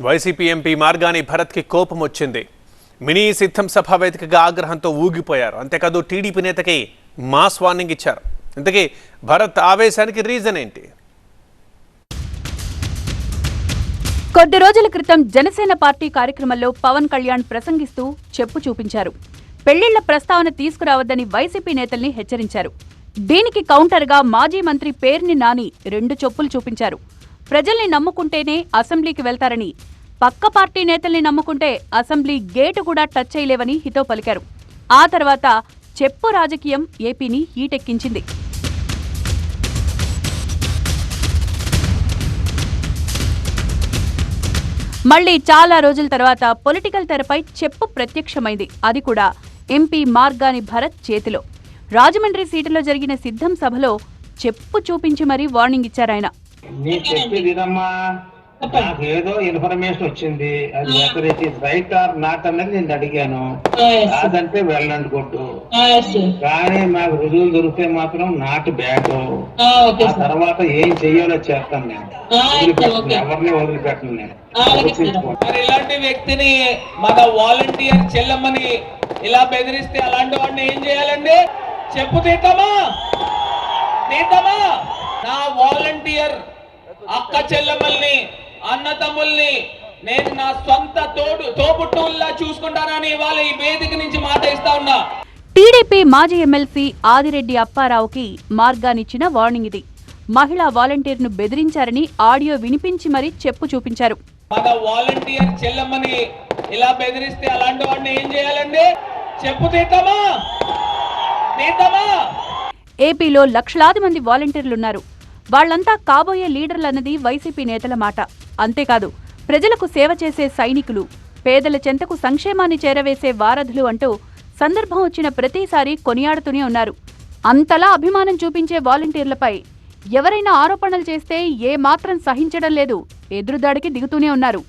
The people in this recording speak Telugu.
వైసీపీ ఎంపీ మార్గాని భరత్కి కోపం వచ్చింది. మినీ సిద్ధం సభ వేదికగా ఆగ్రహంతో ఊగిపోయారు. అంతేకాదు టీడీపీ నేతకి మాస్ వార్నింగ్ ఇచ్చారు. ఇంతకీ భరత్ ఆవేశానికి రీజన్ ఏంటి? కొద్ది రోజుల క్రితం జనసేన పార్టీ కార్యక్రమంలో పవన్ కళ్యాణ్ ప్రసంగిస్తూ చెప్పు చూపించారు. పెళ్ళిళ్ళ ప్రస్తావన తీసుకురావద్దని వైసీపీ నేతల్ని హెచ్చరించారు. దీనికి కౌంటర్గా మాజీ మంత్రి పేర్ని నాని రెండు చెప్పులు చూపించారు. ప్రజల్ని నమ్ముకుంటేనే అసెంబ్లీకి వెళ్తారని పక్క పార్టీ నేతల్ని నమ్ముకుంటే అసెంబ్లీ గేటు కూడా టచ్ చేయలేవని హితో పలికారు. ఆ తర్వాత చెప్పు రాజకీయం ఏపీని హీటెక్కించింది. మళ్ళీ చాలా రోజుల తర్వాత పొలిటికల్ తెరపై చెప్పు ప్రత్యక్షమైంది. అది కూడా ఎంపీ మార్గాని భరత్ చేతిలో. రాజమండ్రి సీటులో జరిగిన సిద్ధం సభలో చెప్పు చూపించి మరీ వార్నింగ్ ఇచ్చారాయన. నాకు ఏదో ఇన్ఫర్మేషన్ వచ్చింది. అది whether it is right or not అన్నది నేను అడిగాను. కాదంటే వెళ్ళండి కొట్టు కానీ నాకు రుజువులు దొరికితే మాత్రం నాట్ బ్యాడ్ ఆ తర్వాత ఏం చెయ్యాలో చేస్తాను నేను. ఎవరిని వదిలిపెట్టను నేను. మరి ఇలాంటి వ్యక్తిని మన వాలంటీర్ చెల్లమ్మని ఇలా బెదిరిస్తే అలాంటి వాడిని ఏం చేయాలండి? చెప్పు తీద్దామా తీద్దామా నా వాలంటీర్ అక్క చెల్లమ్మల్ని అన్న తమ్ముల్ని నేను నా సొంత తోడు తోబుట్టువుల్లా చూసుకుంటానని ఇవాళ ఈ వేదిక నుంచి మాట ఇస్తా ఉన్నా. టీడీపీ మాజీ ఎమ్మెల్సీ ఆదిరెడ్డి అప్పారావుకి మార్గానిచ్చిన వార్నింగ్ ఇది. మహిళా వాలంటీర్ను బెదిరించారని ఆడియో వినిపించి మరీ చెప్పు చూపించారు. మన వాలంటీర్ చెల్లమ్మని ఇలా బెదిరిస్తే అలాంటి వాడిని ఏం చేయాలండి? చెప్పు తీద్దామా తీద్దామా ఏపీలో లక్షలాది మంది వాలంటీర్లున్నారు. వాళ్ళంతా కాబోయే లీడర్లన్నది వైసీపీ నేతల మాట. అంతేకాదు ప్రజలకు సేవ చేసే సైనికులు పేదల చెంతకు సంక్షేమాన్ని చేరవేసే వారధులు అంటూ సందర్భం వచ్చిన ప్రతిసారి కొనియాడుతూనే ఉన్నారు. అంతలా అభిమానం చూపించే వాలంటీర్లపై ఎవరైనా ఆరోపణలు చేస్తే ఏ మాత్రం సహించడం లేదు. ఎదురుదాడికి దిగుతూనే ఉన్నారు.